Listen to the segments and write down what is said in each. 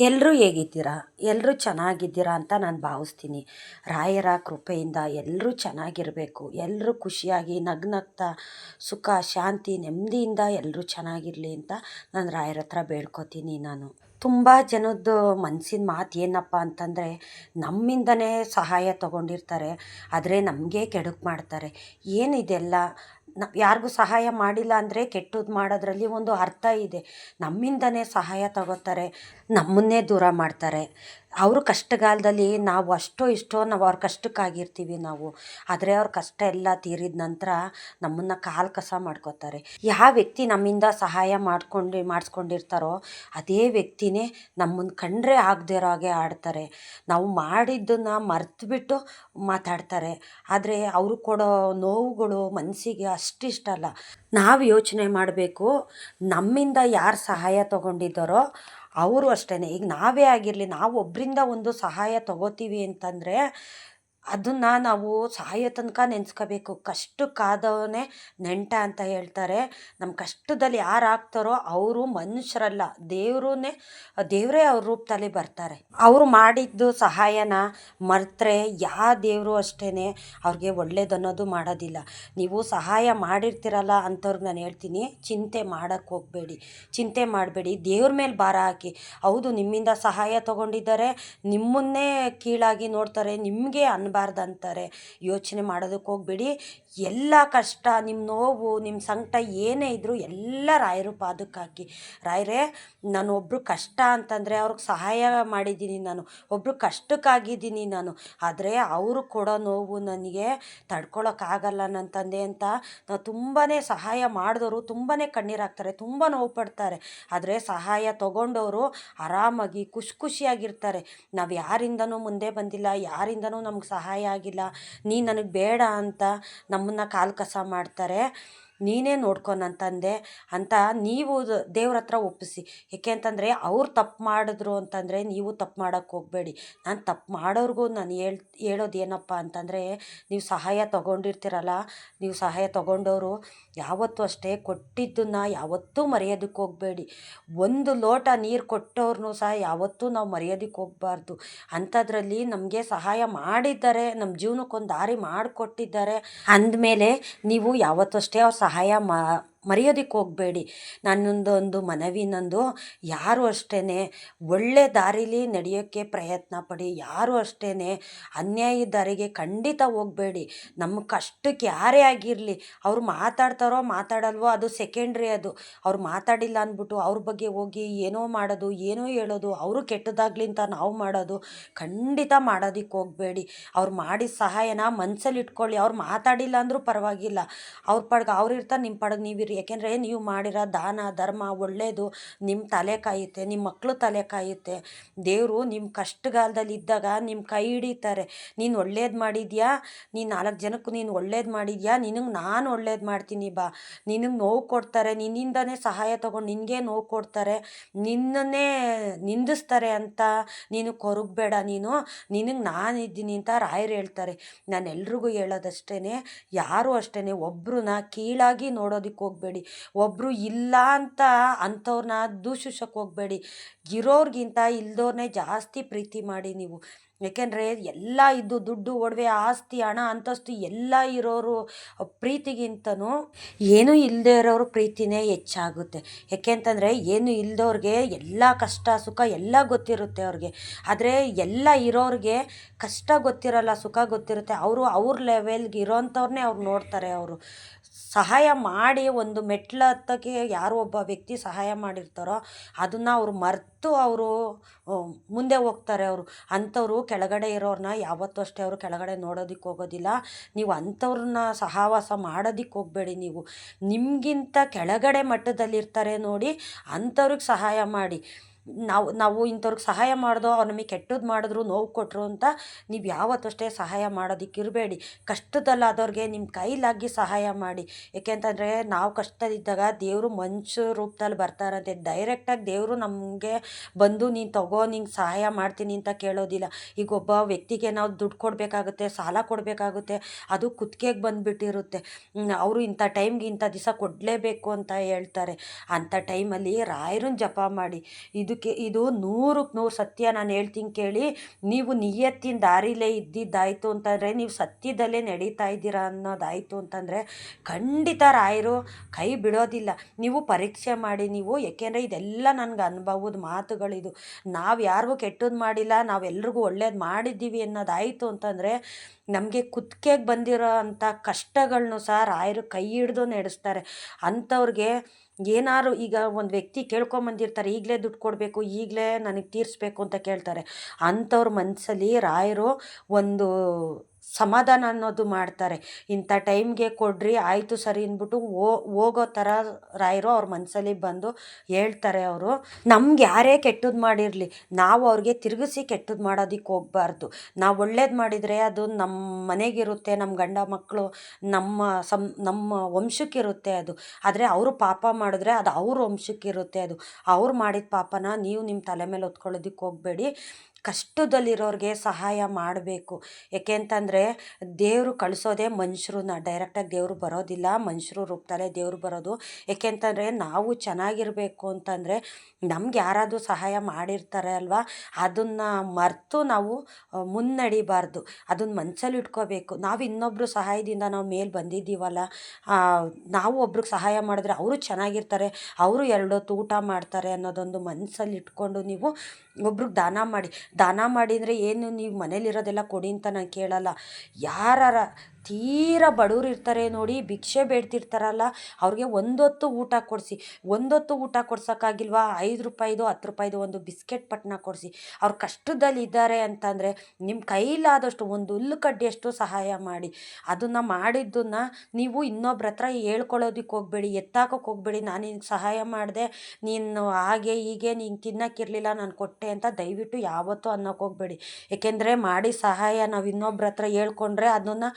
ಎಲ್ಲರೂ ಹೇಗಿದ್ದೀರಾ? ಎಲ್ಲರೂ ಚೆನ್ನಾಗಿದ್ದೀರಾ ಅಂತ ನಾನು ಭಾವಿಸ್ತೀನಿ. ರಾಯರ ಕೃಪೆಯಿಂದ ಎಲ್ಲರೂ ಚೆನ್ನಾಗಿರಬೇಕು. ಎಲ್ಲರೂ ಖುಷಿಯಾಗಿ ನಗ್ನಗ್ತಾ, ಸುಖ, ಶಾಂತಿ, ನೆಮ್ಮದಿಯಿಂದ ಎಲ್ಲರೂ ಚೆನ್ನಾಗಿರಲಿ ಅಂತ ನಾನು ರಾಯರ ಹತ್ರ ಬೇಡ್ಕೋತೀನಿ ನಾನು. ತುಂಬ ಜನದ್ದು ಮನ್ಸಿನ ಮಾತು ಏನಪ್ಪ ಅಂತಂದರೆ ನಮ್ಮಿಂದನೇ ಸಹಾಯ ತಗೊಂಡಿರ್ತಾರೆ, ಆದರೆ ನಮಗೆ ಕೆಡುಕು ಮಾಡ್ತಾರೆ. ಏನಿದೆಲ್ಲ ನ, ಯಾರಿಗೂ ಸಹಾಯ ಮಾಡಿಲ್ಲ ಅಂದರೆ ಕೆಟ್ಟದ್ದು ಮಾಡೋದ್ರಲ್ಲಿ ಒಂದು ಅರ್ಥ ಇದೆ. ನಮ್ಮಿಂದನೇ ಸಹಾಯ ತಗೋತಾರೆ, ನಮ್ಮನ್ನೇ ದೂರ ಮಾಡ್ತಾರೆ. ಅವರು ಕಷ್ಟಗಾಲದಲ್ಲಿ ನಾವು ಅಷ್ಟೋ ಇಷ್ಟೋ ನಾವು ಅವ್ರ ಕಷ್ಟಕ್ಕಾಗಿರ್ತೀವಿ ನಾವು. ಆದರೆ ಅವ್ರ ಕಷ್ಟ ಎಲ್ಲ ತೀರಿದ ನಂತರ ನಮ್ಮನ್ನು ಕಾಲು ಕಸ ಮಾಡ್ಕೋತಾರೆ. ಯಾವ ವ್ಯಕ್ತಿ ನಮ್ಮಿಂದ ಸಹಾಯ ಮಾಡ್ಕೊಂಡು, ಮಾಡಿಸ್ಕೊಂಡಿರ್ತಾರೋ ಅದೇ ವ್ಯಕ್ತಿನೇ ನಮ್ಮನ್ನು ಕಂಡ್ರೆ ಆಗದೇ ಇರೋ ಹಾಗೆ ಆಡ್ತಾರೆ. ನಾವು ಮಾಡಿದ್ದನ್ನು ಮರೆತುಬಿಟ್ಟು ಮಾತಾಡ್ತಾರೆ. ಆದರೆ ಅವರು ಕೊಡೋ ನೋವುಗಳು ಮನಸ್ಸಿಗೆ ಅಷ್ಟಿಷ್ಟ ಅಲ್ಲ. ನಾವು ಯೋಚನೆ ಮಾಡಬೇಕು ನಮ್ಮಿಂದ ಯಾರು ಸಹಾಯ ತೊಗೊಂಡಿದ್ದಾರೋ ಅವರು ಅಷ್ಟೇ ಈಗ ನಾವೇ ಆಗಿರಲಿ ನಾವು ಒಬ್ಬರಿಂದ ಒಂದು ಸಹಾಯ ತಗೋತೀವಿ ಅಂತಂದರೆ ಅದನ್ನು ನಾವು ಸಾಯೋ ತನಕ ನೆನೆಸ್ಕೋಬೇಕು. ಕಷ್ಟಕ್ಕಾದವನೇ ನೆಂಟ ಅಂತ ಹೇಳ್ತಾರೆ. ನಮ್ಮ ಕಷ್ಟದಲ್ಲಿ ಯಾರು ಆಗ್ತಾರೋ ಅವರು ಮನುಷ್ಯರಲ್ಲ. ದೇವ್ರನ್ನೇ ದೇವರೇ ಅವ್ರ ರೂಪದಲ್ಲಿ ಬರ್ತಾರೆ. ಅವರು ಮಾಡಿದ್ದು ಸಹಾಯನ ಮರೆತರೆ ಯಾವ ದೇವರು ಅಷ್ಟೇ ಅವ್ರಿಗೆ ಒಳ್ಳೇದನ್ನೋದು ಮಾಡೋದಿಲ್ಲ. ನೀವು ಸಹಾಯ ಮಾಡಿರ್ತೀರಲ್ಲ ಅಂಥವ್ರಿಗೆ ನಾನು ಹೇಳ್ತೀನಿ. ಚಿಂತೆ ಮಾಡೋಕ್ಕೆ ಹೋಗಬೇಡಿ. ಚಿಂತೆ ಮಾಡಬೇಡಿ. ದೇವ್ರ ಮೇಲೆ ಭಾರ ಹಾಕಿ. ಹೌದು, ನಿಮ್ಮಿಂದ ಸಹಾಯ ತಗೊಂಡಿದ್ದಾರೆ. ನಿಮ್ಮನ್ನೇ ಕೀಳಾಗಿ ನೋಡ್ತಾರೆ. ನಿಮಗೆ ಅನ್ನಬಾರ್ದು ಅಂತಾರೆ ಯೋಚನೆ ಮಾಡೋದಕ್ಕೆ ಹೋಗ್ಬೇಡಿ. ಎಲ್ಲ ಕಷ್ಟ, ನಿಮ್ಮ ನೋವು, ನಿಮ್ಮ ಸಂಕಟ ಏನೇ ಇದ್ದರೂ ಎಲ್ಲ ರಾಯರು ಪಾದಕ್ಕೆ ಹಾಕಿ. ರಾಯರೇ, ನಾನು ಒಬ್ಬರು ಕಷ್ಟ ಅಂತಂದರೆ ಅವ್ರಿಗೆ ಸಹಾಯ ಮಾಡಿದ್ದೀನಿ ನಾನು. ಒಬ್ಬರು ಕಷ್ಟಕ್ಕಾಗಿದ್ದೀನಿ ನಾನು. ಆದರೆ ಅವರು ಕೊಡೋ ನೋವು ನನಗೆ ತಡ್ಕೊಳೋಕ್ಕಾಗಲ್ಲ ನನ್ನ ತಂದೆ ಅಂತ. ನಾವು ತುಂಬಾ ಸಹಾಯ ಮಾಡಿದವರು ತುಂಬಾ ಕಣ್ಣೀರು ಹಾಕ್ತಾರೆ, ತುಂಬ ನೋವು ಪಡ್ತಾರೆ. ಆದರೆ ಸಹಾಯ ತಗೊಂಡವರು ಆರಾಮಾಗಿ, ಖುಷಿ ಖುಷಿಯಾಗಿರ್ತಾರೆ. ನಾವು ಯಾರಿಂದನೂ ಮುಂದೆ ಬಂದಿಲ್ಲ, ಯಾರಿಂದನೂ ನಮ್ಗೆ ಸಹಾಯ ಆಗಿಲ್ಲ ನೀನು ನನಗೆ ಬೇಡ ಅಂತ ನಮ್ಮನ್ನು ಕಾಲು ಕಸ ಮಾಡ್ತಾರೆ. ನೀನೇ ನೋಡ್ಕೊ ನನ್ನ ತಂದೆ ಅಂತ ನೀವು ದೇವ್ರ ಹತ್ರ ಒಪ್ಪಿಸಿ. ಏಕೆ ಅಂತಂದರೆ ಅವ್ರು ತಪ್ಪು ಮಾಡಿದ್ರು ಅಂತಂದರೆ ನೀವು ತಪ್ಪು ಮಾಡೋಕ್ಕೆ ಹೋಗಬೇಡಿ. ನಾನು ತಪ್ಪು ಮಾಡೋರ್ಗೂ ನಾನು ಹೇಳ್, ಹೇಳೋದು ಏನಪ್ಪ ಅಂತಂದರೆ ನೀವು ಸಹಾಯ ತೊಗೊಂಡಿರ್ತೀರಲ್ಲ, ನೀವು ಸಹಾಯ ತೊಗೊಂಡವರು ಯಾವತ್ತೂ ಅಷ್ಟೇ ಕೊಟ್ಟಿದ್ದನ್ನು ಯಾವತ್ತೂ ಮರೆಯೋದಕ್ಕೆ ಹೋಗಬೇಡಿ. ಒಂದು ಲೋಟ ನೀರು ಕೊಟ್ಟವ್ರನ್ನೂ ಸಹ ಯಾವತ್ತೂ ನಾವು ಮರೆಯೋದಕ್ಕೆ ಹೋಗಬಾರ್ದು. ಅಂಥದ್ರಲ್ಲಿ ನಮಗೆ ಸಹಾಯ ಮಾಡಿದ್ದಾರೆ ನಮ್ಮ ಜೀವನಕ್ಕೊಂದು ದಾರಿ ಮಾಡಿಕೊಟ್ಟಿದ್ದಾರೆ. ಅಂದಮೇಲೆ ನೀವು ಯಾವತ್ತೂ ಅಷ್ಟೇ ಅವ್ರ ಸಹಾಯ 还要买 ಮರೆಯೋದಕ್ಕೆ ಹೋಗಬೇಡಿ. ನನ್ನೊಂದು ಒಂದು ಮನವಿ ನಂದು, ಯಾರು ಅಷ್ಟೇ ಒಳ್ಳೆ ದಾರಿಲಿ ನಡೆಯೋಕ್ಕೆ ಪ್ರಯತ್ನ ಪಡಿ, ಯಾರು ಅಷ್ಟೇ ಅನ್ಯಾಯದ ದಾರಿಗೆ ಖಂಡಿತ ಹೋಗಬೇಡಿ. ನಮ್ಮ ಕಷ್ಟಕ್ಕೆ ಯಾರೇ ಆಗಿರಲಿ, ಅವ್ರು ಮಾತಾಡ್ತಾರೋ ಮಾತಾಡಲ್ವೋ ಅದು ಸೆಕೆಂಡ್ರಿ ಅದು. ಅವ್ರು ಮಾತಾಡಿಲ್ಲ ಅಂದ್ಬಿಟ್ಟು ಅವ್ರ ಬಗ್ಗೆ ಹೋಗಿ ಏನೋ ಮಾಡೋದು, ಏನೋ ಹೇಳೋದು, ಅವರು ಕೆಟ್ಟದಾಗ್ಲಿ ಅಂತ ನಾವು ಮಾಡೋದು ಖಂಡಿತ ಮಾಡೋದಕ್ಕೆ ಹೋಗಬೇಡಿ. ಅವ್ರು ಮಾಡಿದ ಸಹಾಯನ ಮನಸ್ಸಲ್ಲಿ ಇಟ್ಕೊಳ್ಳಿ. ಅವ್ರು ಮಾತಾಡಿಲ್ಲ ಅಂದರೂ ಪರವಾಗಿಲ್ಲ. ಅವ್ರ ಪಡ್ಗೆ, ಅವ್ರು ಇರ್ತಾರೆ ನಿಮ್ಮ ಪಡ್ಗೆ ನೀವಿರಿ. ಯಾಕೆಂದರೆ ನೀವು ಮಾಡಿರೋ ದಾನ, ಧರ್ಮ ಒಳ್ಳೆಯದು ನಿಮ್ಮ ತಲೆ ಕಾಯುತ್ತೆ ನಿಮ್ಮ ಮಕ್ಕಳು ತಲೆ ಕಾಯುತ್ತೆ. ದೇವರು ನಿಮ್ಮ ಕಷ್ಟಗಾಲದಲ್ಲಿ ಇದ್ದಾಗ ನಿಮ್ಮ ಕೈ ಹಿಡಿತಾರೆ. ನೀನು ಒಳ್ಳೇದು ಮಾಡಿದ್ಯಾ? ನೀನು ನಾಲ್ಕು ಜನಕ್ಕೆ ನೀನು ಒಳ್ಳೇದು ಮಾಡಿದ್ಯಾ? ನಿನಗೆ ನಾನು ಒಳ್ಳೇದು ಮಾಡ್ತೀನಿ ಬಾ. ನಿನಗೆ ನೋವು ಕೊಡ್ತಾರೆ, ನಿನ್ನಿಂದನೇ ಸಹಾಯ ತೊಗೊಂಡು ನಿನಗೆ ನೋವು ಕೊಡ್ತಾರೆ. ನಿನ್ನನ್ನೇ ನಿಂದಿಸ್ತಾರೆ ಅಂತ ನೀನು ಕೊರಗಬೇಡ ನೀನು. ನಿನಗೆ ನಾನು ಇದ್ದೀನಿ ಅಂತ ರಾಯರು ಹೇಳ್ತಾರೆ. ನಾನು ಎಲ್ರಿಗೂ ಹೇಳೋದಷ್ಟೇ ಯಾರು ಅಷ್ಟೇ ಒಬ್ಬರನ್ನ ಕೀಳಾಗಿ ನೋಡೋದಕ್ಕೆ ಹೋಗಬೇಡಿ. ಒಬ್ಬರು ಇಲ್ಲ ಅಂತ ಅಂಥವ್ರನ್ನ ದೂಷಿಸೋಕ್ಕೆ ಹೋಗಬೇಡಿ. ಇರೋರ್ಗಿಂತ ಇಲ್ಲದವ್ರನ್ನೇ ಜಾಸ್ತಿ ಪ್ರೀತಿ ಮಾಡಿ ನೀವು. ಯಾಕೆಂದರೆ ಎಲ್ಲ ಇದ್ದು ದುಡ್ಡು ಒಡವೆ ಆಸ್ತಿ ಹಣ ಅಂತಸ್ತು ಎಲ್ಲ ಇರೋರು ಪ್ರೀತಿಗಿಂತನೂ ಏನೂ ಇಲ್ಲದೆ ಇರೋರು ಪ್ರೀತಿನೇ ಹೆಚ್ಚಾಗುತ್ತೆ. ಯಾಕೆ ಅಂತಂದರೆ ಏನು ಇಲ್ದವ್ರಿಗೆ ಎಲ್ಲ ಕಷ್ಟ ಸುಖ ಎಲ್ಲ ಗೊತ್ತಿರುತ್ತೆ ಅವ್ರಿಗೆ. ಆದರೆ ಎಲ್ಲ ಇರೋರಿಗೆ ಕಷ್ಟ ಗೊತ್ತಿರಲ್ಲ ಸುಖ ಗೊತ್ತಿರುತ್ತೆ. ಅವರು ಅವ್ರ ಲೆವೆಲ್ಗೆ ಇರೋಂಥವ್ರನ್ನೇ ಅವ್ರು ನೋಡ್ತಾರೆ ಅವರು. ಸಹಾಯ ಮಾಡಿ ಒಂದು ಮೆಟ್ಲು ಹತ್ತಕ್ಕೆ ಯಾರೋ ಒಬ್ಬ ವ್ಯಕ್ತಿ ಸಹಾಯ ಮಾಡಿರ್ತಾರೋ ಅದನ್ನು ಅವರು ಮರೆತು ಅವರು ಮುಂದೆ ಹೋಗ್ತಾರೆ ಅವರು. ಅಂಥವ್ರು ಕೆಳಗಡೆ ಇರೋರನ್ನ ಯಾವತ್ತೂ ಅಷ್ಟೇ ಅವರು ಕೆಳಗಡೆ ನೋಡೋದಕ್ಕೆ ಹೋಗೋದಿಲ್ಲ. ನೀವು ಅಂಥವ್ರನ್ನ ಸಹವಾಸ ಮಾಡೋದಕ್ಕೆ ಹೋಗಬೇಡಿ ನೀವು. ನಿಮಗಿಂತ ಕೆಳಗಡೆ ಮಟ್ಟದಲ್ಲಿರ್ತಾರೆ ನೋಡಿ ಅಂಥವ್ರಿಗೆ ಸಹಾಯ ಮಾಡಿ. ನಾವು ನಾವು ಇಂಥವ್ರಿಗೆ ಸಹಾಯ ಮಾಡಿದೋ, ಅವ್ರು ನಮಗೆ ಕೆಟ್ಟದ್ದು ಮಾಡಿದ್ರು ನೋವು ಕೊಟ್ಟರು ಅಂತ ನೀವು ಯಾವತ್ತೂ ಅಷ್ಟೇ ಸಹಾಯ ಮಾಡೋದಕ್ಕೆ ಇರಬೇಡಿ. ಕಷ್ಟದಲ್ಲಾದವ್ರಿಗೆ ನಿಮ್ಮ ಕೈಲಾಗಿ ಸಹಾಯ ಮಾಡಿ. ಏಕೆಂತಂದರೆ ನಾವು ಕಷ್ಟದಲ್ಲಿದ್ದಾಗ ದೇವರು ಮನುಷ್ಯ ರೂಪದಲ್ಲಿ ಬರ್ತಾರಂತೆ. ಡೈರೆಕ್ಟಾಗಿ ದೇವರು ನಮಗೆ ಬಂದು ನೀನು ತಗೋ, ನಿಂಗೆ ಸಹಾಯ ಮಾಡ್ತೀನಿ ಅಂತ ಕೇಳೋದಿಲ್ಲ. ಈಗ ಒಬ್ಬ ವ್ಯಕ್ತಿಗೆ ನಾವು ದುಡ್ಡು ಕೊಡಬೇಕಾಗುತ್ತೆ, ಸಾಲ ಕೊಡಬೇಕಾಗುತ್ತೆ, ಅದು ಕುತ್ತಿಗೆಗೆ ಬಂದುಬಿಟ್ಟಿರುತ್ತೆ. ಅವರು ಇಂಥ ಟೈಮ್ಗೆ ಇಂಥ ದಿವಸ ಕೊಡಲೇಬೇಕು ಅಂತ ಹೇಳ್ತಾರೆ. ಅಂಥ ಟೈಮಲ್ಲಿ ರಾಯರನ್ನು ಜಪ ಮಾಡಿ. ಇದು ಇದಕ್ಕೆ ಇದು ನೂರಕ್ಕೆ ನೂರು ಸತ್ಯ ನಾನು ಹೇಳ್ತೀನಿ ಕೇಳಿ. ನೀವು ನಿಯತ್ತಿನ ದಾರಿಲೇ ಇದ್ದಿದ್ದಾಯಿತು ಅಂತಂದರೆ, ನೀವು ಸತ್ಯದಲ್ಲೇ ನಡೀತಾ ಇದ್ದೀರಾ ಅನ್ನೋದಾಯಿತು ಅಂತಂದರೆ, ಖಂಡಿತ ರಾಯರು ಕೈ ಬಿಡೋದಿಲ್ಲ. ನೀವು ಪರೀಕ್ಷೆ ಮಾಡಿ, ನೀವು ಏಕೆಂದರೆ ಇದೆಲ್ಲ ನನಗೆ ಅನುಭವದ ಮಾತುಗಳಿದು. ನಾವು ಯಾರಿಗೂ ಕೆಟ್ಟದ್ದು ಮಾಡಿಲ್ಲ ನಾವೆಲ್ರಿಗೂ ಒಳ್ಳೇದು ಮಾಡಿದ್ದೀವಿ ಅನ್ನೋದಾಯಿತು ಅಂತಂದರೆ, ನಮಗೆ ಕುತ್ತಿಗೆಗೆ ಬಂದಿರೋ ಅಂಥ ಕಷ್ಟಗಳನ್ನೂ ಸಹ ರಾಯರು ಕೈ ಹಿಡ್ದು ನಡೆಸ್ತಾರೆ. ಅಂಥವ್ರಿಗೆ ಏನಾದ್ರು ಈಗ ಒಂದು ವ್ಯಕ್ತಿ ಕೇಳ್ಕೊಂಬಂದಿರ್ತಾರೆ ಈಗಲೇ ದುಡ್ಡು ಕೊಡಬೇಕು, ಈಗಲೇ ನನಗೆ ತೀರಿಸ್ಬೇಕು ಅಂತ ಕೇಳ್ತಾರೆ. ಅಂಥವ್ರ ಮನಸ್ಸಲ್ಲಿ ರಾಯರು ಒಂದು ಸಮಾಧಾನ ಅನ್ನೋದು ಮಾಡ್ತಾರೆ. ಇಂಥ ಟೈಮ್ಗೆ ಕೊಡ್ರಿ, ಆಯಿತು ಸರಿ ಅಂದ್ಬಿಟ್ಟು ಹೋಗೋ ಥರ ರಾಯರು ಅವ್ರ ಮನಸ್ಸಲ್ಲಿ ಬಂದು ಹೇಳ್ತಾರೆ ಅವರು. ನಮ್ಗೆ ಯಾರೇ ಕೆಟ್ಟದ್ದು ಮಾಡಿರಲಿ, ನಾವು ಅವ್ರಿಗೆ ತಿರುಗಿಸಿ ಕೆಟ್ಟದ್ದು ಮಾಡೋದಕ್ಕೆ ಹೋಗ್ಬಾರ್ದು. ನಾವು ಒಳ್ಳೇದು ಮಾಡಿದರೆ ಅದು ನಮ್ಮ ಮನೆಗಿರುತ್ತೆ, ನಮ್ಮ ಗಂಡ ಮಕ್ಕಳು, ನಮ್ಮ ಸಂ, ನಮ್ಮ ವಂಶಕ್ಕಿರುತ್ತೆ ಅದು. ಆದರೆ ಅವರು ಪಾಪ ಮಾಡಿದ್ರೆ ಅದು ಅವ್ರ ವಂಶಕ್ಕಿರುತ್ತೆ ಅದು. ಅವ್ರು ಮಾಡಿದ ಪಾಪನ ನೀವು ನಿಮ್ಮ ತಲೆ ಮೇಲೆ ಹೊತ್ಕೊಳ್ಳೋದಕ್ಕೆ ಹೋಗಬೇಡಿ. ಕಷ್ಟದಲ್ಲಿರೋರಿಗೆ ಸಹಾಯ ಮಾಡಬೇಕು. ಏಕೆ ಅಂತಂದರೆ ದೇವರು ಕಳಿಸೋದೇ ಮನುಷ್ಯರನ್ನ ಡೈರೆಕ್ಟಾಗಿ ದೇವರು ಬರೋದಿಲ್ಲ, ಮನುಷ್ಯರು ರೂಪದಲ್ಲೇ ದೇವರು ಬರೋದು. ಏಕೆ ಅಂತಂದರೆ ನಾವು ಚೆನ್ನಾಗಿರಬೇಕು ಅಂತಂದರೆ ನಮ್ಗೆ ಯಾರಾದರೂ ಸಹಾಯ ಮಾಡಿರ್ತಾರೆ ಅಲ್ವಾ? ಅದನ್ನು ಮರೆತು ನಾವು ಮುನ್ನಡಿಬಾರ್ದು. ಅದನ್ನ ಮನಸ್ಸಲ್ಲಿ ಇಟ್ಕೋಬೇಕು. ನಾವು ಇನ್ನೊಬ್ಬರು ಸಹಾಯದಿಂದ ನಾವು ಮೇಲೆ ಬಂದಿದ್ದೀವಲ್ಲ ನಾವು ಒಬ್ರಿಗೆ ಸಹಾಯ ಮಾಡಿದ್ರೆ ಅವರು ಚೆನ್ನಾಗಿರ್ತಾರೆ, ಅವರು ಎರಡೊತ್ತು ಊಟ ಮಾಡ್ತಾರೆ ಅನ್ನೋದೊಂದು ಮನಸ್ಸಲ್ಲಿ ಇಟ್ಕೊಂಡು ನೀವು ಒಬ್ರಿಗೆ ದಾನ ಮಾಡಿ. ದಾನ ಮಾಡಿದರೆ ಏನು ನೀವು ಮನೇಲಿರೋದೆಲ್ಲ ಕೊಡಿ ಅಂತ ನಾನು ಕೇಳಲ್ಲ. ಯಾರಾರ ತೀರಾ ಬಡವ್ರು ಇರ್ತಾರೆ ನೋಡಿ, ಭಿಕ್ಷೆ ಬೇಡ್ತಿರ್ತಾರಲ್ಲ, ಅವ್ರಿಗೆ ಒಂದೊತ್ತು ಊಟ ಕೊಡಿಸಿ. ಒಂದೊತ್ತು ಊಟ ಕೊಡ್ಸೋಕ್ಕಾಗಿಲ್ವಾ? ಐದು ರೂಪಾಯಿದು, ಹತ್ತು ರೂಪಾಯಿದು ಒಂದು ಬಿಸ್ಕೆಟ್ ಪಟ್ನ ಕೊಡಿಸಿ. ಅವ್ರು ಕಷ್ಟದಲ್ಲಿ ಇದ್ದಾರೆ ಅಂತಂದರೆ ನಿಮ್ಮ ಕೈಲಾದಷ್ಟು ಒಂದು ಹುಲ್ಲು ಕಡ್ಡಿಯಷ್ಟು ಸಹಾಯ ಮಾಡಿ. ಅದನ್ನು ಮಾಡಿದ್ದನ್ನು ನೀವು ಇನ್ನೊಬ್ರ ಹತ್ರ ಹೇಳ್ಕೊಳ್ಳೋದಕ್ಕೆ ಹೋಗಬೇಡಿ, ಎತ್ತಾಕೋಕೆ ಹೋಗಬೇಡಿ. ನಾನು ನಿನಗೆ ಸಹಾಯ ಮಾಡಿದೆ, ನೀನು ಹಾಗೆ ಹೀಗೆ, ನೀನು ತಿನ್ನೋಕ್ಕಿರಲಿಲ್ಲ ನಾನು ಕೊಟ್ಟೆ ಅಂತ ದಯವಿಟ್ಟು ಯಾವತ್ತೂ ಅನ್ನೋಕೆ ಹೋಗಬೇಡಿ. ಏಕೆಂದರೆ ಮಾಡಿ ಸಹಾಯ ನಾವು ಇನ್ನೊಬ್ರ ಹತ್ರ ಹೇಳ್ಕೊಂಡ್ರೆ ಅದನ್ನು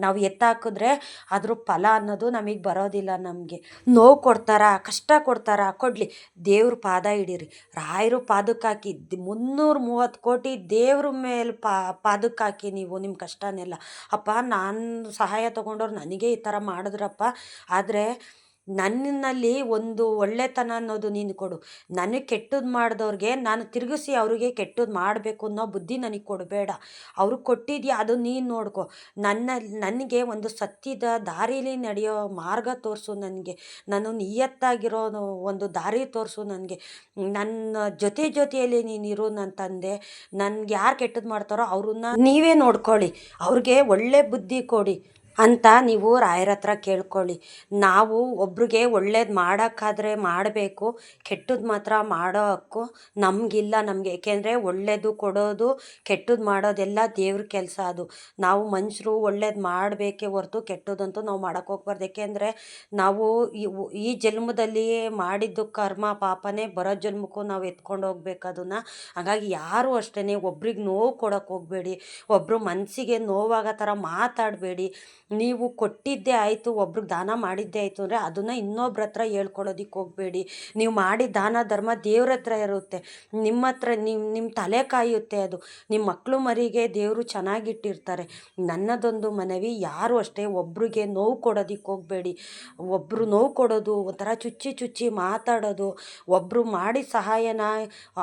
ನಾವು ಎತ್ತಾಕಿದ್ರೆ ಅದ್ರ ಫಲ ಅನ್ನೋದು ನಮಗೆ ಬರೋದಿಲ್ಲ ನಮಗೆ. ನೋವು ಕೊಡ್ತಾರಾ, ಕಷ್ಟ ಕೊಡ್ತಾರಾ, ಕೊಡಲಿ. ದೇವ್ರ ಪಾದ ಹಿಡೀರಿ. ರಾಯರು ಪಾದಕ್ಕೆ ಹಾಕಿ ಮುನ್ನೂರ ಮೂವತ್ತು ಕೋಟಿ ದೇವ್ರ ಮೇಲೆ ಪಾ ಪಾದಕ್ಕೆ ಹಾಕಿ ನೀವು ನಿಮ್ಮ ಕಷ್ಟನೆಲ್ಲ. ಅಪ್ಪ, ನಾನು ಸಹಾಯ ತೊಗೊಂಡವ್ರು ನನಗೆ ಈ ಥರ ಮಾಡಿದ್ರಪ್ಪ. ಆದರೆ ನನ್ನಲ್ಲಿ ಒಂದು ಒಳ್ಳೆತನ ಅನ್ನೋದು ನೀನು ಕೊಡು. ನನಗೆ ಕೆಟ್ಟದ್ದು ಮಾಡಿದವ್ರಿಗೆ, ನಾನು ತಿರುಗಿಸಿ ಅವರಿಗೆ ಕೆಟ್ಟದ್ದು ಮಾಡಬೇಕು ಅನ್ನೋ ಬುದ್ಧಿ ನನಗೆ ಕೊಡಬೇಡ. ಅವ್ರಿಗೆ ಕೊಟ್ಟಿದ್ಯಾ ಅದು ನೀನು ನೋಡ್ಕೊ. ನನ್ನ, ನನಗೆ ಒಂದು ಸತ್ಯದ ದಾರೀಲಿ ನಡೆಯೋ ಮಾರ್ಗ ತೋರಿಸು ನನಗೆ. ನಾನು ನಿಯತ್ತಾಗಿರೋ ಒಂದು ದಾರಿ ತೋರಿಸು ನನಗೆ. ನನ್ನ ಜೊತೆ ಜೊತೆಯಲ್ಲಿ ನೀನು ಇರು ನನ್ನ ತಂದೆ. ನನ್ಗೆ ಯಾರು ಕೆಟ್ಟದ್ದು ಮಾಡ್ತಾರೋ ಅವ್ರನ್ನ ನೀವೇ ನೋಡ್ಕೊಳ್ಳಿ. ಅವ್ರಿಗೆ ಒಳ್ಳೆ ಬುದ್ಧಿ ಕೊಡಿ. ಅಂತ ನೀವು ರಾಯರ ಹತ್ರ ಕೇಳ್ಕೊಳ್ಳಿ. ನಾವು ಒಬ್ರಿಗೆ ಒಳ್ಳೇದು ಮಾಡೋಕ್ಕಾದರೆ ಮಾಡಬೇಕು ಕೆಟ್ಟದ್ದು ಮಾತ್ರ ಮಾಡೋ ಹಕ್ಕು ನಮಗಿಲ್ಲ ನಮಗೆ. ಏಕೆಂದರೆ ಒಳ್ಳೇದು ಕೊಡೋದು ಕೆಟ್ಟದ್ದು ಮಾಡೋದೆಲ್ಲ ದೇವ್ರ ಕೆಲಸ ಅದು. ನಾವು ಮನುಷ್ಯರು ಒಳ್ಳೇದು ಮಾಡಬೇಕೇ ಹೊರತು ಕೆಟ್ಟದಂತೂ ನಾವು ಮಾಡೋಕ್ಕೆ ಹೋಗ್ಬಾರ್ದು. ಏಕೆಂದರೆ ನಾವು ಈ ಜನ್ಮದಲ್ಲಿ ಮಾಡಿದ್ದು ಕರ್ಮ ಪಾಪನೇ ಬರೋ ಜನ್ಮಕ್ಕೂ ನಾವು ಎತ್ಕೊಂಡು ಹೋಗ್ಬೇಕು ಅದನ್ನು. ಹಾಗಾಗಿ ಯಾರು ಅಷ್ಟೇ ಒಬ್ರಿಗೆ ನೋವು ಕೊಡೋಕೆ ಹೋಗಬೇಡಿ. ಒಬ್ಬರು ಮನಸ್ಸಿಗೆ ನೋವಾಗೋ ಥರ ಮಾತಾಡಬೇಡಿ. ನೀವು ಕೊಟ್ಟಿದ್ದೇ ಆಯಿತು ಒಬ್ರಿಗೆ ದಾನ ಮಾಡಿದ್ದೇ ಆಯಿತು ಅಂದರೆ ಅದನ್ನು ಇನ್ನೊಬ್ರ ಹತ್ರ ಹೇಳ್ಕೊಳೋದಿಕ್ಕೆ ಹೋಗಬೇಡಿ. ನೀವು ಮಾಡಿ ದಾನ ಧರ್ಮ ದೇವ್ರ ಹತ್ರ ಇರುತ್ತೆ. ನಿಮ್ಮ ಹತ್ರ ನಿಮ್ಮ ನಿಮ್ಮ ತಲೆ ಕಾಯುತ್ತೆ ಅದು. ನಿಮ್ಮ ಮಕ್ಕಳು ಮರಿಗೆ ದೇವರು ಚೆನ್ನಾಗಿಟ್ಟಿರ್ತಾರೆ. ನನ್ನದೊಂದು ಮನವಿ, ಯಾರು ಅಷ್ಟೇ ಒಬ್ರಿಗೆ ನೋವು ಕೊಡೋದಿಕ್ಕೆ ಹೋಗಬೇಡಿ. ಒಬ್ಬರು ನೋವು ಕೊಡೋದು, ಒಂಥರ ಚುಚ್ಚಿ ಚುಚ್ಚಿ ಮಾತಾಡೋದು ಒಬ್ಬರು ಮಾಡಿ ಸಹಾಯನ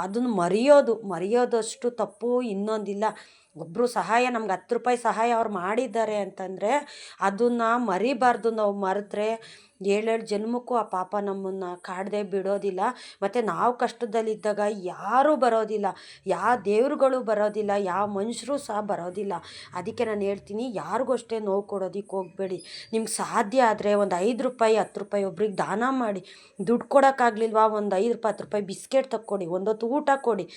ಅದನ್ನು ಮರೆಯೋದು. ಮರೆಯೋದಷ್ಟು ತಪ್ಪು ಇನ್ನೊಂದಿಲ್ಲ. ಒಬ್ಬರು ಸಹಾಯ, ನಮ್ಗೆ ಹತ್ತು ರೂಪಾಯಿ ಸಹಾಯ ಅವ್ರು ಮಾಡಿದ್ದಾರೆ ಅಂತಂದರೆ ಅದನ್ನು ಮರಿಬಾರ್ದು. ನಾವು ಮರೆತ್ರೆ ಏಳೇಳು ಜನ್ಮಕ್ಕೂ ಆ ಪಾಪ ನಮ್ಮನ್ನು ಕಾಡದೆ ಬಿಡೋದಿಲ್ಲ. ಮತ್ತು ನಾವು ಕಷ್ಟದಲ್ಲಿದ್ದಾಗ ಯಾರೂ ಬರೋದಿಲ್ಲ, ಯಾವ ದೇವ್ರುಗಳು ಬರೋದಿಲ್ಲ, ಯಾವ ಮನುಷ್ಯರು ಸಹ ಬರೋದಿಲ್ಲ. ಅದಕ್ಕೆ ನಾನು ಹೇಳ್ತೀನಿ, ಯಾರಿಗೂ ಅಷ್ಟೇ ನೋವು ಕೊಡೋದಕ್ಕೆ ಹೋಗಬೇಡಿ. ನಿಮ್ಗೆ ಸಾಧ್ಯ ಆದರೆ ಒಂದು ಐದು ರೂಪಾಯಿ, ಹತ್ತು ರೂಪಾಯಿ ಒಬ್ರಿಗೆ ದಾನ ಮಾಡಿ. ದುಡ್ಡು ಕೊಡೋಕ್ಕಾಗಲಿಲ್ವಾ? ಒಂದು ಐದು ರೂಪಾಯಿ, ಹತ್ತು ರೂಪಾಯಿ ಬಿಸ್ಕೆಟ್ ತಕ್ಕೊಡಿ, ಒಂದೊತ್ತು ಊಟ ಕೊಡಿ.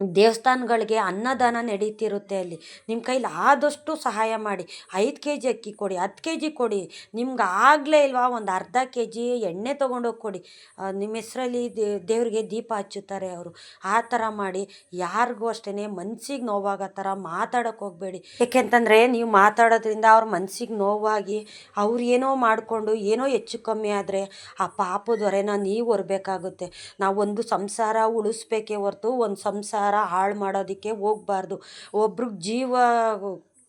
ದೇವಸ್ಥಾನಗಳಿಗೆ ಅನ್ನದಾನ ನಡೀತಿರುತ್ತೆ ಅಲ್ಲಿ. ನಿಮ್ಮ ಕೈಲಿ ಆದಷ್ಟು ಸಹಾಯ ಮಾಡಿ. ಐದು ಕೆ ಜಿ ಅಕ್ಕಿ ಕೊಡಿ, ಹತ್ತು ಕೆ ಜಿ ಕೊಡಿ. ನಿಮ್ಗೆ ಆಗಲೇ ಇಲ್ವಾ ಒಂದು ಅರ್ಧ ಕೆ ಜಿ ಎಣ್ಣೆ ತೊಗೊಂಡೋಗಿ ಕೊಡಿ. ನಿಮ್ಮ ಹೆಸರಲ್ಲಿ ದೇವರಿಗೆ ದೀಪ ಹಚ್ಚುತ್ತಾರೆ ಅವರು. ಆ ಥರ ಮಾಡಿ. ಯಾರಿಗೂ ಅಷ್ಟೇ ಮನ್ಸಿಗೆ ನೋವಾಗೋ ಥರ ಮಾತಾಡೋಕೆ ಹೋಗಬೇಡಿ. ಏಕೆಂತಂದರೆ ನೀವು ಮಾತಾಡೋದ್ರಿಂದ ಅವ್ರ ಮನ್ಸಿಗೆ ನೋವಾಗಿ ಅವ್ರು ಏನೋ ಮಾಡಿಕೊಂಡು ಏನೋ ಹೆಚ್ಚು ಕಮ್ಮಿ ಆದರೆ ಆ ಪಾಪದ ಹೊರೆನ ನೀವು ಹೊರಬೇಕಾಗುತ್ತೆ. ನಾವು ಒಂದು ಸಂಸಾರ ಉಳಿಸ್ಬೇಕೇ ಹೊರತು ಒಂದು ಸಂಸಾರ ಹಾಳು ಮಾಡೋದಕ್ಕೆ ಹೋಗ್ಬಾರ್ದು. ಒಬ್ರಿಗೆ ಜೀವ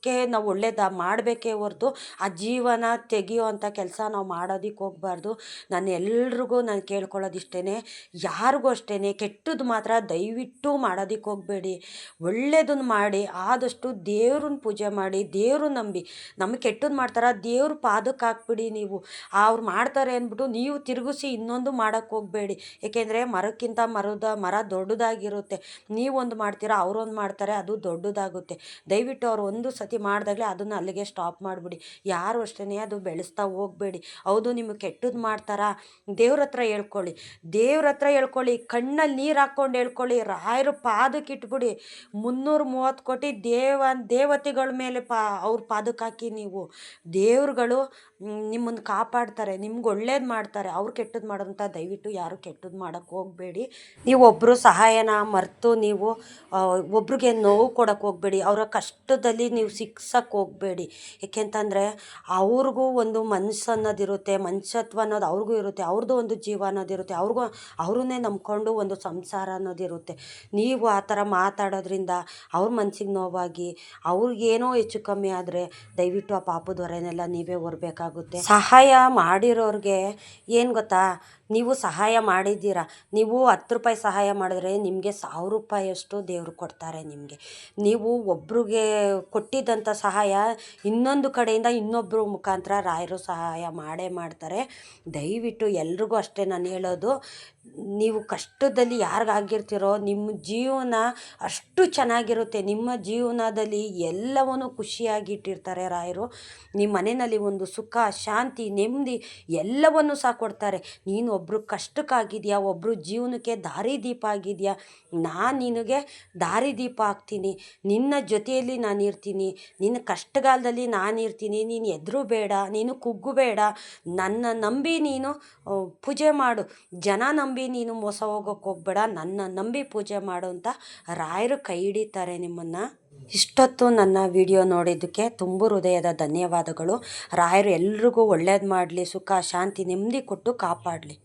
ಜೀವನಕ್ಕೆ ನಾವು ಒಳ್ಳೇದು ಮಾಡಬೇಕೇ ಹೊರ್ತು ಆ ಜೀವನ ತೆಗಿಯೋವಂಥ ಕೆಲಸ ನಾವು ಮಾಡೋದಕ್ಕೆ ಹೋಗ್ಬಾರ್ದು. ನಾನು ಎಲ್ರಿಗೂ ನಾನು ಕೇಳ್ಕೊಳ್ಳೋದು ಇಷ್ಟೇ ಯಾರಿಗೂ ಅಷ್ಟೇ ಕೆಟ್ಟದ್ದು ಮಾತ್ರ ದಯವಿಟ್ಟು ಮಾಡೋದಕ್ಕೆ ಹೋಗಬೇಡಿ. ಒಳ್ಳೇದನ್ನು ಮಾಡಿ, ಆದಷ್ಟು ದೇವ್ರನ್ನ ಪೂಜೆ ಮಾಡಿ, ದೇವ್ರ ನಂಬಿ. ನಮಗೆ ಕೆಟ್ಟದ್ದು ಮಾಡ್ತಾರೆ, ದೇವ್ರ ಪಾದಕ್ಕೆ ಹಾಕ್ಬಿಡಿ ನೀವು. ಅವ್ರು ಮಾಡ್ತಾರೆ ಅಂದ್ಬಿಟ್ಟು ನೀವು ತಿರುಗಿಸಿ ಇನ್ನೊಂದು ಮಾಡೋಕ್ಕೆ ಹೋಗಬೇಡಿ. ಏಕೆಂದರೆ ಮರಕ್ಕಿಂತ ಮರದ, ಮರ ದೊಡ್ಡದಾಗಿರುತ್ತೆ. ನೀವೊಂದು ಮಾಡ್ತೀರಾ, ಅವರೊಂದು ಮಾಡ್ತಾರೆ, ಅದು ದೊಡ್ಡದಾಗುತ್ತೆ. ದಯವಿಟ್ಟು ಅವ್ರು ಒಂದು ಸತಿ ಮಾಡಿದಾಗಲೇ ಅದನ್ನು ಅಲ್ಲಿಗೆ ಸ್ಟಾಪ್ ಮಾಡಿಬಿಡಿ. ಯಾರು ಅಷ್ಟೇ ಅದು ಬೆಳೆಸ್ತಾ ಹೋಗಬೇಡಿ. ಹೌದು, ನಿಮಗೆ ಕೆಟ್ಟದ್ದು ಮಾಡ್ತಾರಾ? ದೇವ್ರ ಹತ್ರ ಹೇಳ್ಕೊಳ್ಳಿ. ದೇವ್ರ ಹತ್ರ ಹೇಳ್ಕೊಳ್ಳಿ. ಕಣ್ಣಲ್ಲಿ ನೀರು ಹಾಕ್ಕೊಂಡು ಹೇಳ್ಕೊಳ್ಳಿ. ರಾಯರ ಪಾದಕ್ಕೆ ಇಟ್ಬಿಡಿ. ಮುನ್ನೂರ ಮೂವತ್ತು ಕೋಟಿ ದೇವ ದೇವತೆಗಳ ಮೇಲೆ ಪಾ, ಅವ್ರ ಪಾದಕ್ಕೆ ಹಾಕಿ ನೀವು. ದೇವ್ರುಗಳು ನಿಮ್ಮನ್ನು ಕಾಪಾಡ್ತಾರೆ. ನಿಮ್ಗೆ ಒಳ್ಳೇದು ಮಾಡ್ತಾರೆ. ಅವ್ರು ಕೆಟ್ಟದ್ದು ಮಾಡೋದಂತ ದಯವಿಟ್ಟು ಯಾರು ಕೆಟ್ಟದ್ದು ಮಾಡೋಕ್ಕೆ ಹೋಗಬೇಡಿ. ನೀವು ಒಬ್ಬರು ಸಹಾಯನ ಮರೆತು ನೀವು ಒಬ್ರಿಗೆ ನೋವು ಕೊಡೋಕ್ಕೆ ಹೋಗಬೇಡಿ. ಅವರ ಕಷ್ಟದಲ್ಲಿ ನೀವು ಸಿಕ್ಸಕ್ಕೆ ಹೋಗಬೇಡಿ ಏಕೆಂತಂದರೆ ಅವ್ರಿಗೂ ಒಂದು ಮನಸ್ಸು ಅನ್ನೋದಿರುತ್ತೆ ಮನುಷ್ಯತ್ವ ಅನ್ನೋದು ಅವ್ರಿಗೂ ಇರುತ್ತೆ ಅವ್ರದ್ದು ಒಂದು ಜೀವ ಅನ್ನೋದಿರುತ್ತೆ, ಅವ್ರಿಗೂ ಅವ್ರನ್ನೇ ನಂಬಿಕೊಂಡು ಒಂದು ಸಂಸಾರ ಅನ್ನೋದಿರುತ್ತೆ. ನೀವು ಆ ಥರ ಮಾತಾಡೋದ್ರಿಂದ ಅವ್ರ ಮನಸ್ಸಿಗೆ ನೋವಾಗಿ ಅವ್ರಿಗೇನೋ ಹೆಚ್ಚು ಕಮ್ಮಿ ಆದರೆ ದಯವಿಟ್ಟು ಆ ಪಾಪದ ಹೊರೆನೆಲ್ಲ ನೀವೇ ಹೊರಬೇಕಾಗುತ್ತೆ. ಸಹಾಯ ಮಾಡಿರೋರಿಗೆ ಏನು ಗೊತ್ತಾ? ನೀವು ಸಹಾಯ ಮಾಡಿದ್ದೀರಾ? ನೀವು ಹತ್ತು ರೂಪಾಯಿ ಸಹಾಯ ಮಾಡಿದ್ರೆ ನಿಮಗೆ ಸಾವಿರ ರೂಪಾಯಿಯಷ್ಟು ದೇವರು ಕೊಡ್ತಾರೆ ನಿಮಗೆ. ನೀವು ಒಬ್ರಿಗೆ ಕೊಟ್ಟಿದ್ದಂಥ ಸಹಾಯ ಇನ್ನೊಂದು ಕಡೆಯಿಂದ ಇನ್ನೊಬ್ಬರು ಮುಖಾಂತರ ರಾಯರು ಸಹಾಯ ಮಾಡೇ ಮಾಡ್ತಾರೆ. ದಯವಿಟ್ಟು ಎಲ್ರಿಗೂ ಅಷ್ಟೇ ನಾನು ಹೇಳೋದು, ನೀವು ಕಷ್ಟದಲ್ಲಿ ಯಾರಿಗಾಗಿರ್ತೀರೋ, ನಿಮ್ಮ ಜೀವನ ಅಷ್ಟು ಚೆನ್ನಾಗಿರುತ್ತೆ. ನಿಮ್ಮ ಜೀವನದಲ್ಲಿ ಎಲ್ಲವನ್ನೂ ಖುಷಿಯಾಗಿಟ್ಟಿರ್ತಾರೆ ರಾಯರು. ನಿಮ್ಮ ಮನೆಯಲ್ಲಿ ಒಂದು ಸುಖ, ಶಾಂತಿ, ನೆಮ್ಮದಿ ಎಲ್ಲವನ್ನೂ ಸಹ ಕೊಡ್ತಾರೆ. ನೀನು ಒಬ್ಬರು ಕಷ್ಟಕ್ಕಾಗಿದೆಯಾ ಒಬ್ಬರು ಜೀವನಕ್ಕೆ ದಾರಿದೀಪ ಆಗಿದೆಯಾ? ನಾನು ನಿನಗೆ ದಾರಿದೀಪ ಆಗ್ತೀನಿ. ನಿನ್ನ ಜೊತೆಯಲ್ಲಿ ನಾನು ಇರ್ತೀನಿ. ನಿನ್ನ ಕಷ್ಟಗಾಲದಲ್ಲಿ ನಾನು ಇರ್ತೀನಿ, ನೀನು ಎದ್ರು ಬೇಡ, ನೀನು ಕುಗ್ಗು ಬೇಡ, ನನ್ನ ನಂಬಿ ನೀನು ಪೂಜೆ ಮಾಡು. ಜನ ನಂಬಿ ನೀನು ಮೋಸ ಹೋಗೋಕ್ಕೆ ಹೋಗ್ಬೇಡ, ನನ್ನ ನಂಬಿ ಪೂಜೆ ಮಾಡು ಅಂತ ರಾಯರು ಕೈ ಹಿಡಿತಾರೆ ನಿಮ್ಮನ್ನು. ಇಷ್ಟೊತ್ತು ನನ್ನ ವಿಡಿಯೋ ನೋಡಿದ್ದಕ್ಕೆ ತುಂಬ ಹೃದಯದ ಧನ್ಯವಾದಗಳು. ರಾಯರು ಎಲ್ರಿಗೂ ಒಳ್ಳೇದು ಮಾಡಲಿ, ಸುಖ, ಶಾಂತಿ, ನೆಮ್ಮದಿ ಕೊಟ್ಟು ಕಾಪಾಡಲಿ.